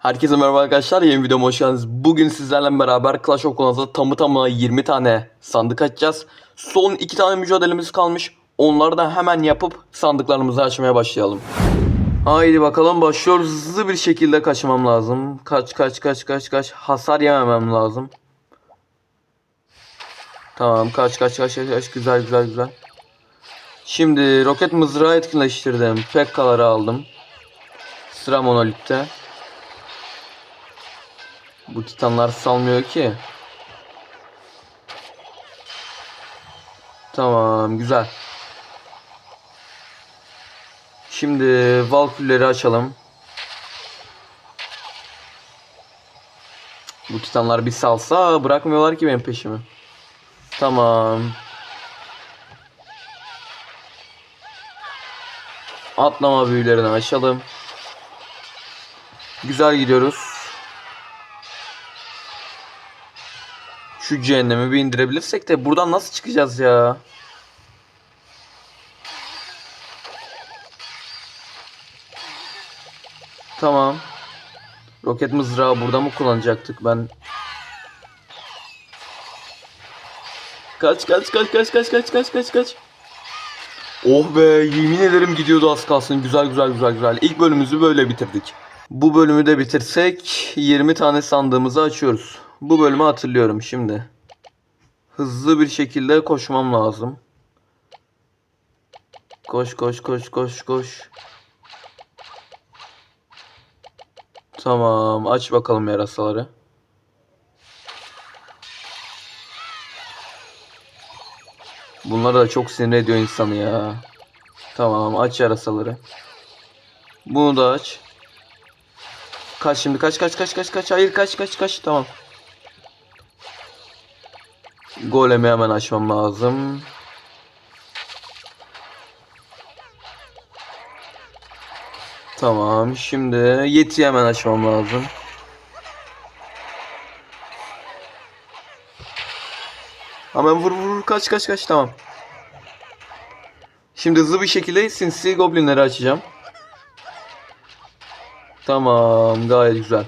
Herkese merhaba arkadaşlar. Yeni videoma hoş geldiniz. Bugün sizlerle beraber Clash of Clans'da tamı tamına 20 tane sandık açacağız. Son 2 tane mücadelemiz kalmış. Onları da hemen yapıp sandıklarımızı açmaya başlayalım. Haydi bakalım başlıyoruz. Hızlı bir şekilde kaçmam lazım. Kaç kaç kaç kaç kaç. Hasar yememem lazım. Tamam kaç kaç kaç kaç kaç. Güzel güzel güzel. Şimdi roket mızrağı etkinleştirdim. Pekkaları aldım. Sıra monolitte. Bu titanlar salmıyor ki. Tamam güzel. Şimdi valkülleri açalım. Bu titanlar bir salsa bırakmıyorlar ki benim peşimi. Tamam. Atlama büyülerini açalım. Güzel gidiyoruz. Şu cehennemi bir indirebilirsek de buradan nasıl çıkacağız ya? Tamam. Roket mızrağı burada mı kullanacaktık ben? Kaç kaç kaç kaç kaç kaç kaç kaç kaç. Oh be yemin ederim gidiyordu az kalsın. Güzel güzel güzel güzel. İlk bölümümüzü böyle bitirdik. Bu bölümü de bitirsek 20 tane sandığımızı açıyoruz. Bu bölümü hatırlıyorum şimdi. Hızlı bir şekilde koşmam lazım. Koş koş koş koş koş. Tamam aç bakalım yarasaları. Bunlar da çok sinir ediyor insanı ya. Tamam aç yarasaları. Bunu da aç. Kaç şimdi kaç kaç kaç kaç kaç hayır kaç kaç kaç tamam. Golemi hemen açmam lazım. Tamam şimdi yeti hemen açmam lazım. Hemen vur vur, kaç kaç kaç tamam. Şimdi hızlı bir şekilde sinsi goblinleri açacağım. Tamam gayet güzel.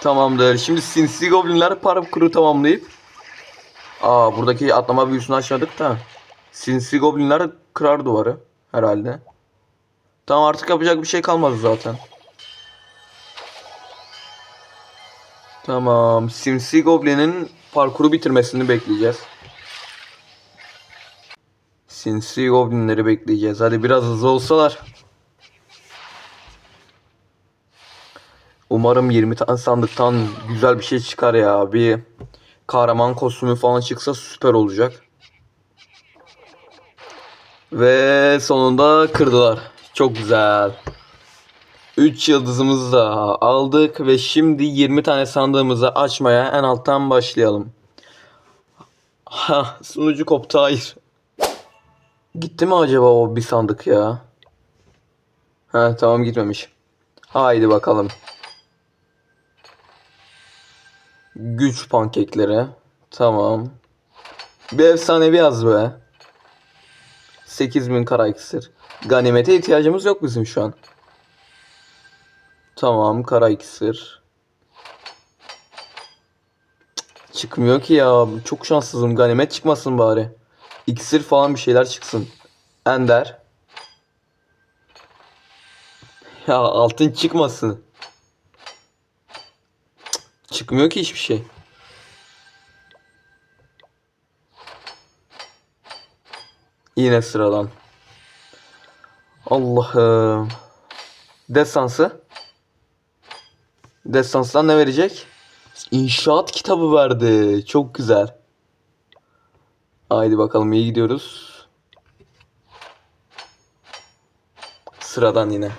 Tamamdır. Şimdi sinsi goblinler parkuru tamamlayıp Aa buradaki atlama büyüsünü açmadık da sinsi goblinler kırar duvarı herhalde. Tamam artık yapacak bir şey kalmadı zaten. Tamam. Sinsi Goblin'in parkuru bitirmesini bekleyeceğiz. Sinsi Goblin'leri bekleyeceğiz. Hadi biraz hızlı olsalar. Umarım 20 tane sandıktan güzel bir şey çıkar ya. Bir kahraman kostümü falan çıksa süper olacak. Ve sonunda kırdılar. Çok güzel. 3 yıldızımızı da aldık ve şimdi 20 tane sandığımızı açmaya en alttan başlayalım. Ha, sunucu koptu hayır. Gitti mi acaba o bir sandık ya? Ha tamam gitmemiş. Haydi bakalım. Güç pankekleri. Tamam. Bir efsanevi yaz be. 8000 kara iksir. Ganimete ihtiyacımız yok bizim şu an. Tamam kara iksir. Çıkmıyor ki ya. Çok şanssızım. Ganimet çıkmasın bari. İksir falan bir şeyler çıksın. Ender. Ya altın çıkmasın. Çıkmıyor ki hiçbir şey. Yine sıradan. Allah'ım. Destansı. Destanstan ne verecek? İnşaat kitabı verdi. Çok güzel. Haydi bakalım iyi gidiyoruz. Sıradan yine.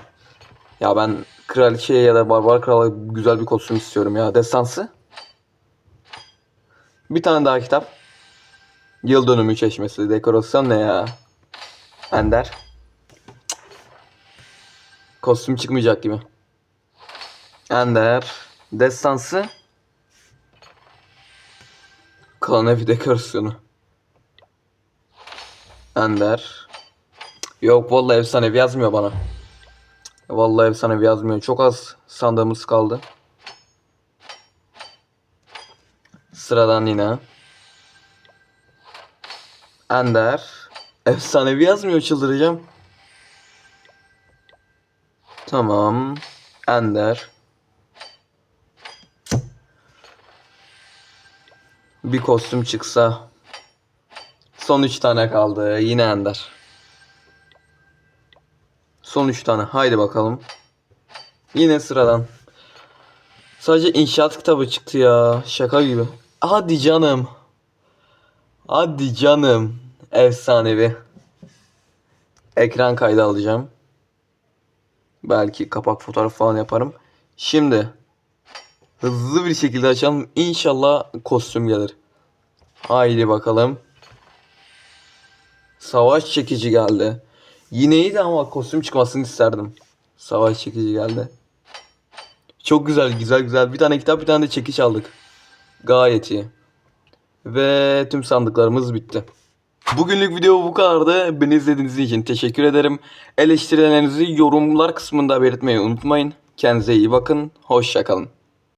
Ya ben kraliçeye ya da barbar krala güzel bir kostüm istiyorum ya. Destansı. Bir tane daha kitap. Yıl dönümü çeşmesi. Dekorasyon ne ya? Ender. Kostüm çıkmayacak gibi. Ender. Destansı. Kalan evi dekorasyonu. Ender. Yok vallahi efsanevi yazmıyor bana. Vallahi efsanevi yazmıyor. Çok az sandığımız kaldı. Sıradan yine. Ender. Efsanevi yazmıyor çıldıracağım. Tamam. Ender. Bir kostüm çıksa. Son 3 tane kaldı. Yine Ender. Son 3 tane. Haydi bakalım. Yine sıradan. Sadece inşaat kitabı çıktı ya. Şaka gibi. Hadi canım. Hadi canım. Efsanevi. Ekran kaydı alacağım. Belki kapak fotoğrafı falan yaparım. Şimdi hızlı bir şekilde açalım. İnşallah kostüm gelir. Haydi bakalım. Savaş çekici geldi. Yine iyiydi ama kostüm çıkmasını isterdim. Savaş çekici geldi. Çok güzel, güzel, güzel. Bir tane kitap, bir tane de çekiç aldık. Gayet iyi. Ve tüm sandıklarımız bitti. Bugünlük video bu kadardı. Beni izlediğiniz için teşekkür ederim. Eleştirilerinizi yorumlar kısmında belirtmeyi unutmayın. Kendinize iyi bakın. Hoşçakalın.